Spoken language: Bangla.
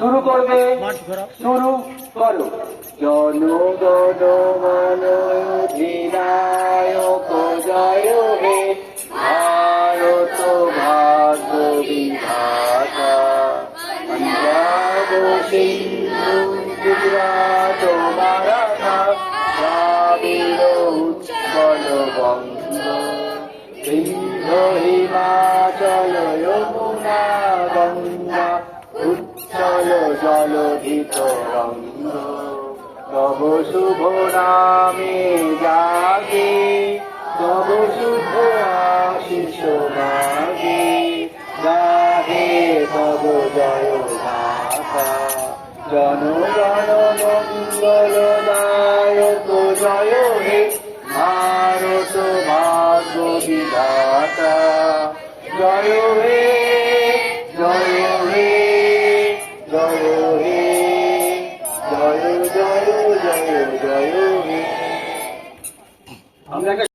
করবে শুরু করো জনগণ মন অধিনায়ক জয় হে ভারত ভাগ্য বিধাতা পঞ্জাব সিন্ধু গুজরাট মারাঠা দ্রাবিড় উৎকল বঙ্গ সিন্ধ হিমাচল যমুনা উচ্ছল জলধিত রঙ্গ তব শুভ নামে জাগে তব শুভ আশিস মাগে গাহে তব জয় গাথা জনগণ মঙ্গল নায়ক জয় হে ভারত ভাগ্য বিধাতা। জয় হে জয় হে জয় জয় জয় জয় হে আমরা